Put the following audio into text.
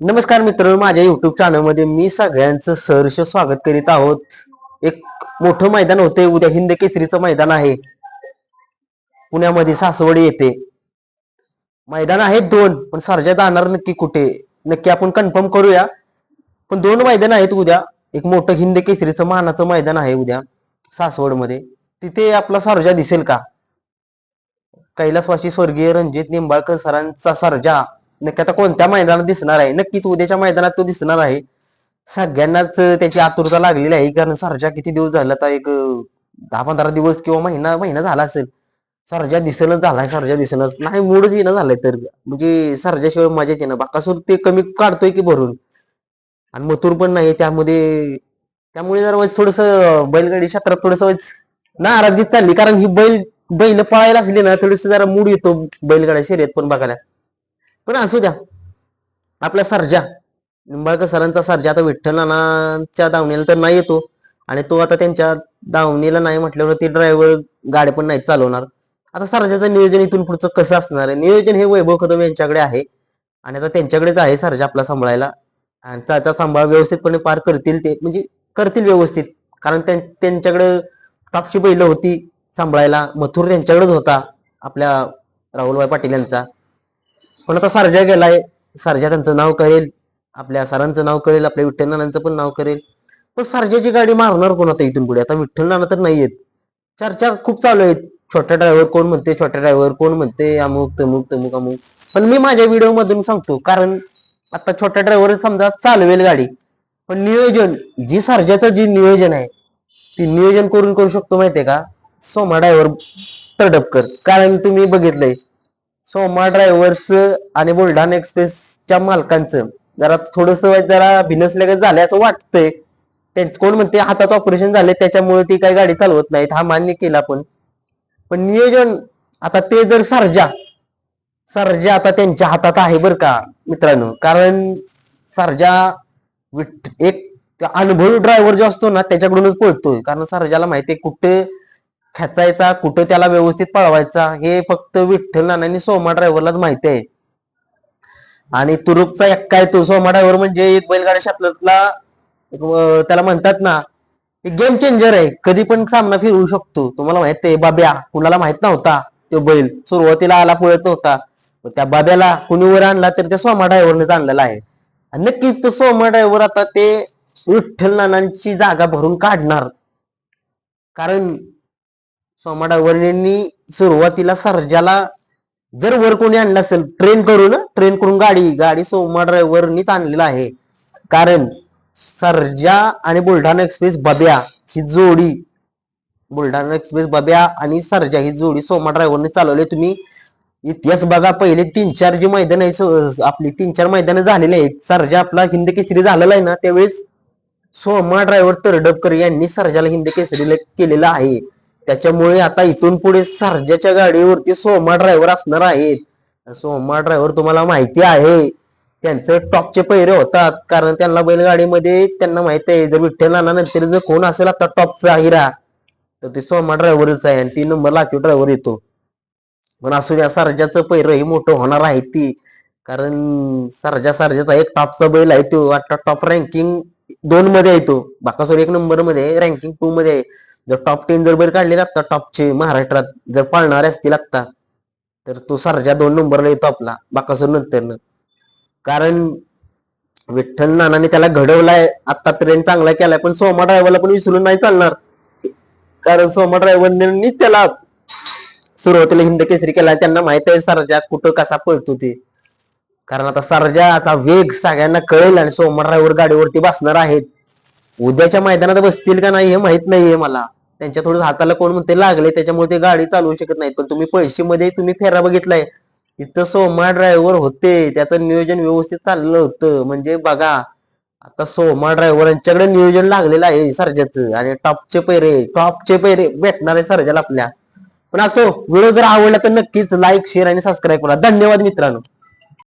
नमस्कार मित्रांनो माझ्या युट्यूब चॅनलमध्ये मी सगळ्यांचं सहर्ष स्वागत करीत आहोत. एक मोठं मैदान होते उद्या हिंद केसरीचं मैदान आहे. पुण्यामध्ये सासवडी येते. मैदान आहेत दोन पण सर्जा जाणार नक्की कुठे? नक्की आपण कन्फर्म करूया. पण दोन मैदान आहेत उद्या. एक मोठं हिंद केसरीचं मानाचं मैदान आहे उद्या सासवडमध्ये तिथे आपला सर्जा दिसेल का? कैलासवासी स्वर्गीय रणजित निंबाळकर सरांचा सर्जा. नक्की आता कोणत्या मैदानात दिसणार आहे? नक्कीच उद्याच्या मैदानात तो दिसणार आहे. सगळ्यांनाच त्याची आतुरता लागलेली आहे. कारण सरजा किती दिवस झाला? आता एक दहा पंधरा दिवस किंवा महिना महिना झाला असेल. सरजा दिसणच झालाय सरजा दिसणच. नाही मूडच येणं झालंय तर. म्हणजे सरजाशिवाय मजाच येणं बाकासूर ते कमी काढतोय की भरून. आणि मथुर पण नाही त्यामध्ये. त्यामुळे जरा थोडस बैलगाडी क्षेत्रात थोडस नाराजगी चालली. कारण ही बैल बैल पळायला असली ना थोडस जरा मूड येतो बैलगाड्या शर्यत पण बघायला. पण असू द्या. आपला सर्जा निंबाळकर सरांचा सर्जा आता विठ्ठल नानांच्या दावणीला तर नाही येतो. आणि तो आता त्यांच्या दावणीला नाही म्हटल्यावर ते ड्रायव्हर गाडी पण नाही चालवणार. आता सर्जाचं नियोजन इथून पुढचं कसं असणार आहे? नियोजन हे वैभव कदम यांच्याकडे आहे. आणि आता त्यांच्याकडेच आहे सर्जा आपला सांभाळायला. आणि त्याचा सांभाळ व्यवस्थितपणे पार करतील ते. म्हणजे करतील व्यवस्थित. कारण त्यांच्याकडे टॉपची बैल होती सांभाळायला. मथुर त्यांच्याकडेच होता. आपल्या राहुलभाई पाटील यांचा. पण आता सारजा गेलाय. सारजा त्यांचं नाव करेल आपल्या सरांचं नाव करेल आपल्या विठ्ठल नानांचं पण नाव करेल पण सारजाची गाडी मारणार कोण आता इथून पुढे? आता विठ्ठल नाना तर नाहीयेत. चर्चा खूप चालू आहेत. छोट्या ड्रायव्हर कोण म्हणते छोट्या ड्रायव्हर कोण म्हणते अमुक तमुक तमुक अमुक. पण मी माझ्या व्हिडिओ मधून सांगतो कारण आता छोट्या ड्रायव्हर समजा चालवेल गाडी पण नियोजन जी सारजाचं जे नियोजन आहे ती नियोजन करून करू शकतो माहितीये का? सोमा ड्रायव्हर तडपकर. कारण तुम्ही बघितलंय सोमा ड्रायव्हरचं आणि बुलढाणा एक्सप्रेसच्या मालकांचं. जरा थोडस जरा भिनसल्यागत झालंय असं वाटतंय. त्यांचं कोण म्हणते हातात ऑपरेशन झाले त्याच्यामुळे ती काही गाडी चालवत नाहीत हा मान्य केला पण. पण नियोजन आता ते जर सर्जा सर्जा आता त्यांच्या हातात आहे बरं का मित्रांनो. कारण सर्जा विठ एक अनुभवी ड्रायव्हर जो असतो ना त्याच्याकडूनच पळतोय. कारण सर्जाला माहितीये कुठे खेचायचा कुठं त्याला व्यवस्थित पळवायचा हे फक्त विठ्ठल नानांनी सोमा ड्रायव्हरलाच माहिती आहे. आणि तुरुपचा एक्का आहे तो सोमा ड्रायव्हर म्हणजे एक बैलगाड्या क्षेत्रातला एक त्याला म्हणतात ना एक गेम चेंजर आहे. कधी पण सामना फिरवू शकतो. तुम्हाला माहीत आहे बाब्या कुणाला माहीत नव्हता तो बैल. सुरुवातीला आला पळत नव्हता. त्या बाब्याला कुणी वर आणला तर त्या सोमा ड्रायव्हरनेच आणलेला आहे. आणि नक्कीच तो सोमा ड्रायव्हर आता ते विठ्ठल नानांची जागा भरून काढणार. कारण सोमा ड्रायव्हरनी सुरुवातीला सर्जाला जर वर कोणी आणलं असेल ट्रेन करून ट्रेन करून गाडी गाडी सोमा ड्रायव्हरनीच आणलेला आहे. कारण सर्जा आणि बुलढाणा एक्सप्रेस बब्या ही जोडी बुलढाणा एक्सप्रेस बब्या आणि सर्जा ही जोडी सोमा ड्रायव्हरने चालवली. तुम्ही इतिहास बघा पहिले तीन चार जी मैदान आहे आपली तीन चार मैदान झालेली आहेत. सर्जा आपला हिंद केसरी झालेला आहे ना त्यावेळेस सोमा ड्रायव्हर तरडपकर यांनी सर्जाला हिंद केसरीला केलेलं आहे. त्याच्यामुळे आता इथून पुढे सर्जाच्या गाडीवरती सोमा ड्रायव्हर असणार आहेत. सोमा ड्रायव्हर तुम्हाला माहिती आहे. त्यांचं टॉपचे पैरे होतात. कारण त्यांना बैलगाडीमध्ये त्यांना माहिती आहे जर विठ्ठल नाना नंतर जर कोण असेल आता टॉपचा हिरा तर ते सोमा ड्रायव्हरच आहे आणि तीन नंबर लाखी ड्रायव्हर येतो. पण असू द्या सर्जाचं पैर ही मोठं होणार आहे ती. कारण सर्जा सर्जाचा एक टॉपचा बैल आहे तो आता टॉप रँकिंग दोन मध्ये आहे तो. बाकासोर एक नंबरमध्ये रँकिंग टू मध्ये आहे. जर टॉप टेन जर बैल काढले आता टॉपचे महाराष्ट्रात जर पाळणारे असतील आत्ता तर तो सारख्या दोन नंबरला येतो आपला बाकासोर नंतर कारण विठ्ठल नानाने त्याला घडवलाय आता ट्रेन चांगला केलाय पण सोमा ड्रायव्हरला पण विसरून नाही चालणार. कारण सोमा ड्रायव्हरनी त्याला सुरुवातीला हिंद केसरी केला त्यांना माहीत आहे सरजा कुठं कसा पळतो ते. कारण आता सरजाचा वेग सगळ्यांना कळेल आणि सोमा ड्रायव्हर गाडीवरती बसणार आहेत. उद्याच्या मैदानात बसतील का नाही हे माहीत नाहीये मला. त्यांच्या थोडं हाताला कोण म्हणते लागले त्याच्यामुळे ते गाडी चालवू शकत नाहीत. पण तुम्ही पैशीमध्ये तुम्ही फेरा बघितलाय. इथं सोमा ड्रायव्हर होते. त्याचं नियोजन व्यवस्थित चाललं होतं. म्हणजे बघा आता सोमा ड्रायव्हरांच्याकडे नियोजन लागलेलं आहे सर्जाचं. आणि टॉपचे पैरे टॉपचे पैरे भेटणार आहे सर्जाला आपल्या. पण असो व्हिडिओ जर आवडला तर नक्कीच लाईक शेअर आणि सबस्क्राईब करा. धन्यवाद मित्रांनो.